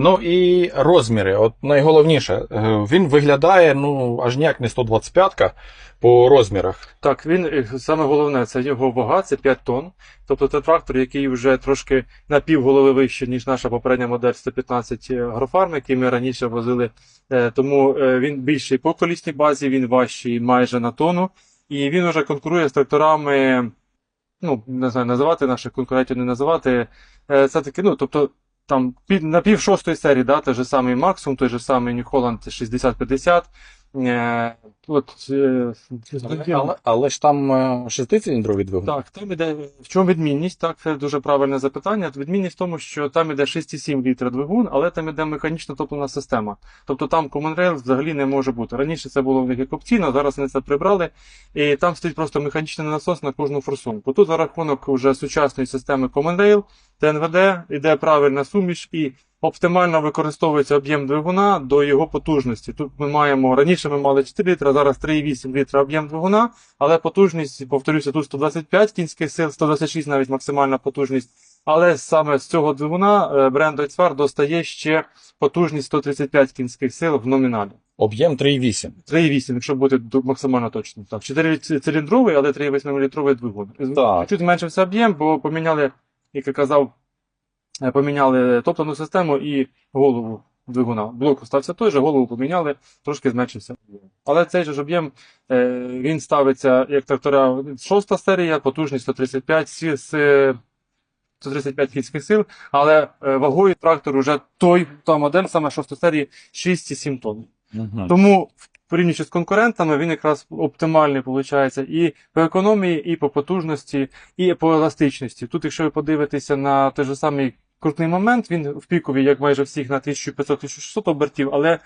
Ну і розміри. От найголовніше, е, він виглядає ну аж ніяк не 125-ка по розмірах. Так, він е, саме головне, це його вага, це 5 тонн. Тобто це трактор, який вже трошки на пів голови вище, ніж наша попередня модель 115 Агрофарм, який ми раніше возили. Е, Тому е, він більший по колісній базі, він важчий майже на тонну. І він вже конкурує з тракторами, ну, не знаю, називати наших конкурентів, не називати. Е, Це таки, ну, тобто, там під, на пів шостої серії, да, той же самий Максимум, той же самий New Holland 6050. Е, от, е, Але, але ж там е, шестициліндровий двигун. так, там іде в чому відмінність? Так, це дуже правильне запитання. Відмінність в тому, що там іде 6,7 літра двигун, але там іде механічна топлена система. Тобто там Common Rail взагалі не може бути. Раніше це було в них як опційно, зараз вони це прибрали, і там стоїть просто механічний насос на кожну форсунку. Тут за рахунок вже сучасної системи Common Rail, ТНВД, іде правильна суміш і оптимально використовується об'єм двигуна до його потужності. Тут ми маємо раніше ми мали 4 літра, зараз 3,8 літра об'єм двигуна, але потужність, повторюся, тут 125 кінських сил, 126 навіть максимальна потужність. Але саме з цього двигуна е, бренд Deutzfahr достає ще потужність 135 кінських сил в номіналі. Об'єм 3,8. 3,8, якщо бути максимально точно. Так, 4-циліндровий, але 3,8 літровий двигун. Так. Чуть зменшився об'єм, бо поміняли, як я казав, поміняли топливну систему і голову двигуна. Блок остався той же, голову поміняли, трошки зменшився. Але цей же ж об'єм е, він ставиться як трактора шоста серія, потужність 135 сі- з е, 135 кінських сил, але е, вагою трактор вже той, та модель, саме шоста серії, 6,7 тонн. Угу. Тому, порівнюючи з конкурентами, він якраз оптимальний виходить і по економії, і по потужності, і по еластичності. Тут, якщо ви подивитеся на той же самий крутний момент, він в пікові, як майже всіх, на 1500-1600 обертів, але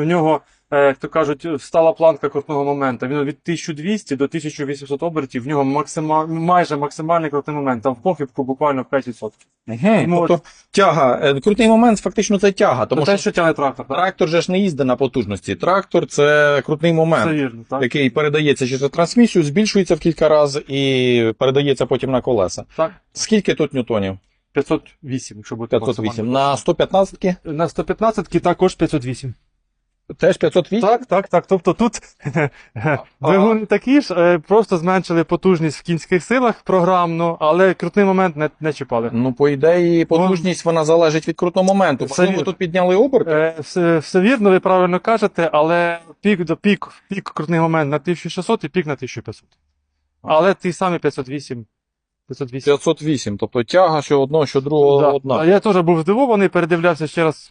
в нього, е, як то кажуть, стала планка крутного моменту. Він від 1200 до 1800 обертів, в нього максима... майже максимальний крутний момент. Там в похибку буквально 5%. Угу. Ну, Тобто тяга. е, Крутий момент фактично це тяга, тому те, що що тягне трактор, так? трактор же ж не їздить на потужності. Трактор це крутний Це момент. вірно, так? Який передається через трансмісію, збільшується в кілька разів і передається потім на колеса. Так. Скільки тут ньютонів? 508, якщо бути 508. На 115 ки На 115 також 508. Теж 508? Так, так, так. Тобто тут двигуни такі ж, е, просто зменшили потужність в кінських силах програмно, але крутний момент не, не чіпали. Ну, по ідеї, потужність вона залежить від крутого моменту. Можливо, тут підняли оберти? Е, Все, все вірно, ви правильно кажете, але пік до пік, пік крутний момент на 1600 і пік на 1500. Але ті самі 508. 508. 508, тобто тяга що одного, що другого Да. одна. А я теж був здивований, передивлявся ще раз